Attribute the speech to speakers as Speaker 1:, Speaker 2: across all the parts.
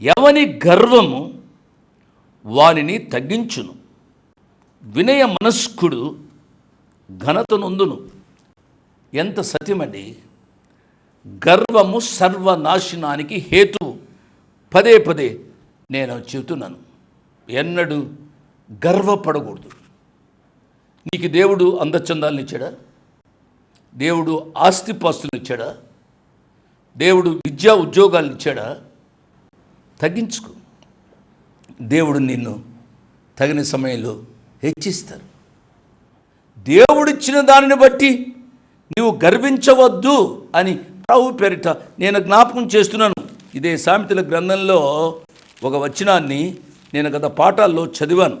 Speaker 1: ఎవని గర్వము వానిని తగ్గించును. వినయ మనస్కుడు ఘనతనుందును ఎంత సత్యమండి? గర్వము సర్వనాశనానికి హేతు పదే పదే నేను చెబుతున్నాను. ఎన్నడూ గర్వపడకూడదు. నీకు దేవుడు అందచందాలను ఇచ్చాడా? దేవుడు ఆస్తిపాస్తులు ఇచ్చాడా? దేవుడు విద్యా ఉద్యోగాలు ఇచ్చాడా? తగ్గించుకో. దేవుడు నిన్ను తగిన సమయంలో హెచ్చిస్తారు. దేవుడిచ్చిన దానిని బట్టి నీవు గర్వించవద్దు అని ప్రభు పేరిట నేను జ్ఞాపకం చేస్తున్నాను. ఇదే సామెతల గ్రంథంలో ఒక వచనాన్ని నేను గత పాఠాల్లో చదివాను.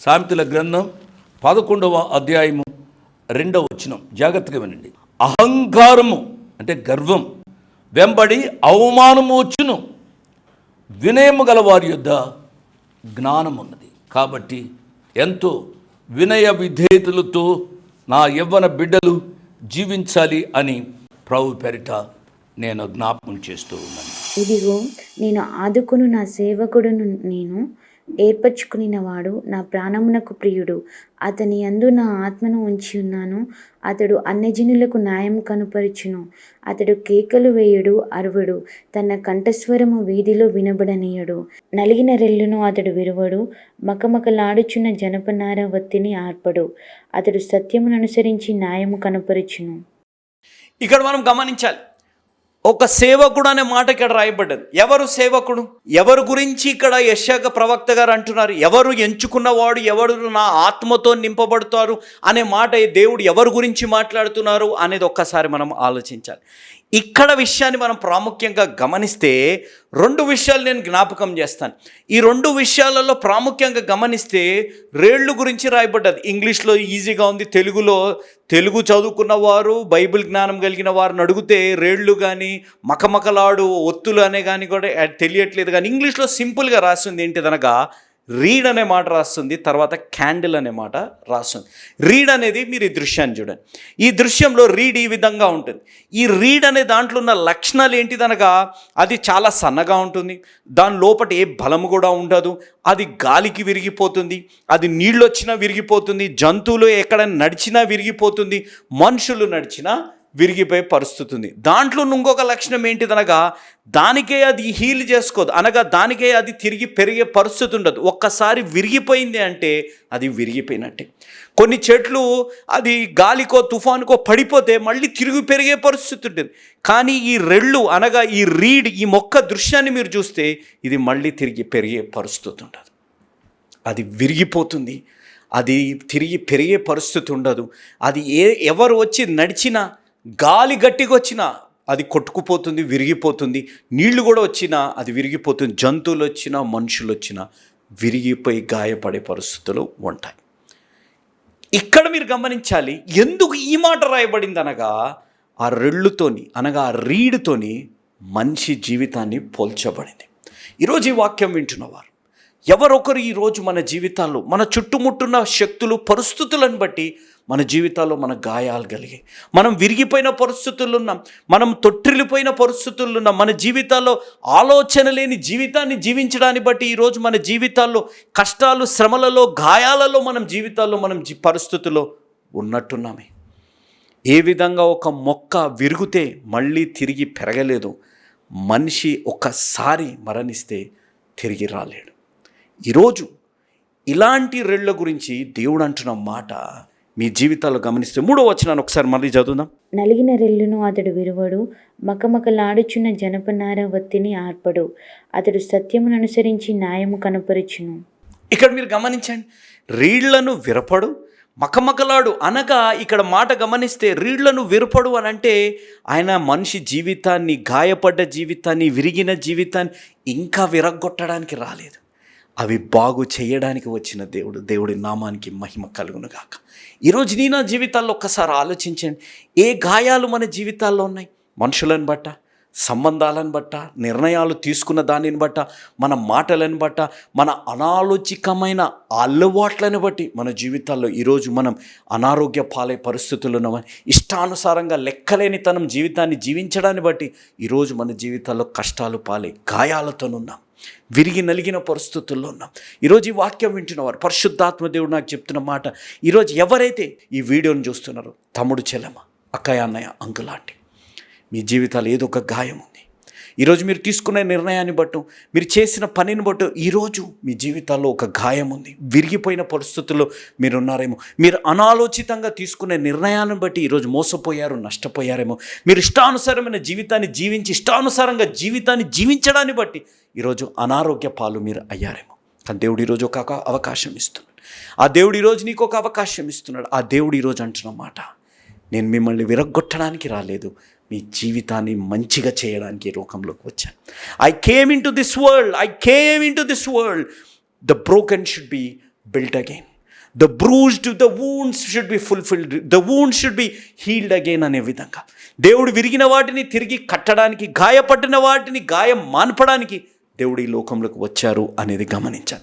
Speaker 1: సామెతల గ్రంథం పదకొండవ అధ్యాయము రెండవ వచనం. జాగ్రత్తగా వినండి. అహంకారము అంటే గర్వం వెంబడి అవమానము వచ్చును. వినయము గల వారి యొద్ద జ్ఞానం ఉన్నది కాబట్టి ఎంతో వినయ విధేయతలతో నా యవ్వన బిడ్డలు జీవించాలి అని ప్రభు పెరిట నేను జ్ఞాపకం చేస్తూ ఉన్నాను.
Speaker 2: ఇదిగో నేను ఆదుకును నా సేవకుడును నేను. ఏర్పరచుకునినవాడు నా ప్రాణమునకు ప్రియుడు. అతని యందు నా ఆత్మను ఉంచి ఉన్నాను. అతడు అన్యజనులకు న్యాయం కనుపరుచును. అతడు కేకలు వేయడు అరువడు. తన కంఠస్వరము వీధిలో వినబడనీయడు. నలిగిన రెల్లును అతడు విరువడు. మకమకలాడుచున్న జనపనార వత్తిని ఆర్పడు. అతడు సత్యమును అనుసరించి న్యాయము కనుపరుచును.
Speaker 3: ఇక్కడ మనం గమనించాలి. ఒక సేవకుడు అనే మాట ఇక్కడ రాయబడ్డది. ఎవరు సేవకుడు? ఎవరు గురించి ఇక్కడ యశాక ప్రవక్త గారు అంటున్నారు? ఎవరు ఎంచుకున్నవాడు? ఎవరు నా ఆత్మతో నింపబడతారు? అనే మాట దేవుడు ఎవరి గురించి మాట్లాడుతున్నారు? అనేది ఒక్కసారి మనం ఆలోచించాలి. ఇక్కడ విషయాన్ని మనం ప్రాముఖ్యంగా గమనిస్తే రెండు విషయాలు నేను జ్ఞాపకం చేస్తాను. ఈ రెండు విషయాలలో ప్రాముఖ్యంగా గమనిస్తే రేళ్ళు గురించి రాయబడ్డది. ఇంగ్లీష్లో ఈజీగా ఉంది తెలుగులో తెలుగు చదువుకున్న వారు బైబిల్ జ్ఞానం కలిగిన వారిని అడిగితే రేళ్ళు కానీ మకమకలాడు ఒత్తులు అనే కానీ కూడా తెలియట్లేదు కానీ ఇంగ్లీష్లో సింపుల్గా రాసింది ఏంటిదనగా రీడ్ అనే మాట రాస్తుంది తర్వాత క్యాండిల్ అనే మాట రాస్తుంది. రీడ్ అనేది మీరు ఈ దృశ్యాన్ని చూడండి. ఈ దృశ్యంలో రీడ్ ఈ విధంగా ఉంటుంది. ఈ రీడ్ అనే దాంట్లో ఉన్న లక్షణాలు ఏంటిదనగా అది చాలా సన్నగా ఉంటుంది. దాని లోపల ఏ బలము కూడా ఉండదు. అది గాలికి విరిగిపోతుంది. అది నీళ్ళు వచ్చినా విరిగిపోతుంది. జంతువులు ఎక్కడ నడిచినా విరిగిపోతుంది. మనుషులు నడిచినా విరిగిపోయే పరిస్థితి ఉంది. దాంట్లో ఇంకొక లక్షణం ఏంటిదనగా దానికే అది హీల్ చేసుకోదు. అనగా దానికే అది తిరిగి పెరిగే పరిస్థితి ఉండదు. ఒక్కసారి విరిగిపోయింది అంటే అది విరిగిపోయినట్టే. కొన్ని చెట్లు అది గాలికో తుఫానుకో పడిపోతే మళ్ళీ తిరిగి పెరిగే పరిస్థితి ఉంటుంది. కానీ ఈ రెళ్ళు అనగా ఈ రీడ్ ఈ మొక్క దృశ్యాన్ని మీరు చూస్తే ఇది మళ్ళీ తిరిగి పెరిగే పరిస్థితి ఉండదు. అది విరిగిపోతుంది. అది తిరిగి పెరిగే పరిస్థితి ఉండదు. అది ఏ ఎవరు వచ్చి నడిచినా గాలి గట్టిగా వచ్చినా అది కొట్టుకుపోతుంది విరిగిపోతుంది. నీళ్ళు కూడా వచ్చినా అది విరిగిపోతుంది. జంతువులు వచ్చినా మనుషులు వచ్చినా విరిగిపోయి గాయపడే పరిస్థితులు ఉంటాయి. ఇక్కడ మీరు గమనించాలి ఎందుకు ఈ మాట రాయబడింది అనగా ఆ రెళ్ళుతోని అనగా ఆ రీడుతోని మనిషి జీవితాన్ని పోల్చబడింది. ఈరోజు ఈ వాక్యం వింటున్నవారు ఎవరొకరు ఈరోజు మన జీవితాల్లో మన చుట్టుముట్టున్న శక్తులు పరిస్థితులను బట్టి మన జీవితాల్లో మన గాయాలు కలిగాయి. మనం విరిగిపోయిన పరిస్థితులు ఉన్నాం. మనం తొట్టిల్లిపోయిన పరిస్థితులు ఉన్నాం. మన జీవితాల్లో ఆలోచన లేని జీవితాన్ని జీవించడాన్ని బట్టి ఈరోజు మన జీవితాల్లో కష్టాలు శ్రమలలో గాయాలలో మనం జీవితాల్లో మనం పరిస్థితుల్లో ఉన్నట్టున్నామే. ఏ విధంగా ఒక మొక్క విరిగితే మళ్ళీ తిరిగి పెరగలేదు. మనిషి ఒక్కసారి మరణిస్తే తిరిగి రాలేడు. ఈరోజు ఇలాంటి రెళ్ళ గురించి దేవుడు అంటున్న మాట మీ జీవితాల్లో గమనిస్తే మూడో వచనాన్ని ఒకసారి మళ్ళీ చదువుదాం.
Speaker 2: నలిగిన రెల్లును అతడు విరువడు మకమకలాడుచున్న జనపనార వత్తిని ఆర్పడు. అతడు సత్యమును అనుసరించి న్యాయము కనపరుచును.
Speaker 3: ఇక్కడ మీరు గమనించండి రీళ్ళను విరపడు మకమకలాడు అనగా ఇక్కడ మాట గమనిస్తే రీళ్ళను విరపడు అని అంటే ఆయన మనిషి జీవితాన్ని గాయపడ్డ జీవితాన్ని విరిగిన జీవితాన్ని ఇంకా విరగొట్టడానికి రాలేదు. అవి బాగు చేయడానికి వచ్చిన దేవుడు దేవుడి నామానికి మహిమ కలుగును గాక ఈరోజు నీ నా జీవితాల్లో ఒక్కసారి ఆలోచించండి. ఏ గాయాలు మన జీవితాల్లో ఉన్నాయి? మనుషులను బట్ట? సంబంధాలను బట్ట నిర్ణయాలు తీసుకున్న దానిని బట్ట మన మాటలను బట్ట మన అనాలోచికమైన అలవాట్లను బట్టి మన జీవితాల్లో ఈరోజు మనం అనారోగ్య పాలే పరిస్థితులు ఉన్నామని ఇష్టానుసారంగా లెక్కలేనితనం జీవితాన్ని జీవించడాన్ని బట్టి ఈరోజు మన జీవితాల్లో కష్టాలు పాలే గాయాలతోనున్నాం విరిగి నలిగిన పరిస్థితుల్లో ఉన్నాం. ఈరోజు ఈ వాక్యం వింటున్నవారు పరిశుద్ధాత్మ దేవుడు నాకు చెప్తున్న మాట ఈరోజు ఎవరైతే ఈ వీడియోని చూస్తున్నారో తమ్ముడు చెల్లెమ్మ అక్కయ్య అన్నయ్య అంకులాంటి మీ జీవితాలు ఏదో ఒక గాయం ఉంది. ఈరోజు మీరు తీసుకునే నిర్ణయాన్ని బట్టు మీరు చేసిన పనిని బట్టు ఈరోజు మీ జీవితాల్లో ఒక గాయం ఉంది. విరిగిపోయిన పరిస్థితుల్లో మీరు ఉన్నారేమో మీరు అనాలోచితంగా తీసుకునే నిర్ణయాన్ని బట్టి ఈరోజు మోసపోయారు నష్టపోయారేమో. మీరు ఇష్టానుసారమైన జీవితాన్ని జీవించి ఇష్టానుసారంగా జీవితాన్ని జీవించడాన్ని బట్టి ఈరోజు అనారోగ్య పాలు మీరు అయ్యారేమో. కానీ దేవుడు ఈరోజు ఒక ఒక అవకాశం ఇస్తున్నాడు. ఆ దేవుడు ఈరోజు నీకు ఒక అవకాశం ఇస్తున్నాడు. ఆ దేవుడు ఈరోజు అంటున్న మాట నేను మిమ్మల్ని విరగొట్టడానికి రాలేదు. మీ జీవితాన్ని మంచిగా చేయడానికి ఈ లోకంలోకి వచ్చాను. I came into this world I came into this world the broken should be built again the bruised the wounds should be fulfilled the wounds should be healed again అనే విధంగా. దేవుడు విరిగిన వాటిని తిరిగి కట్టడానికి గాయపడిన వాటిని గాయం మాన్పడానికి దేవుడు ఈ లోకంలోకి వచ్చారు అనేది గమనించాలి.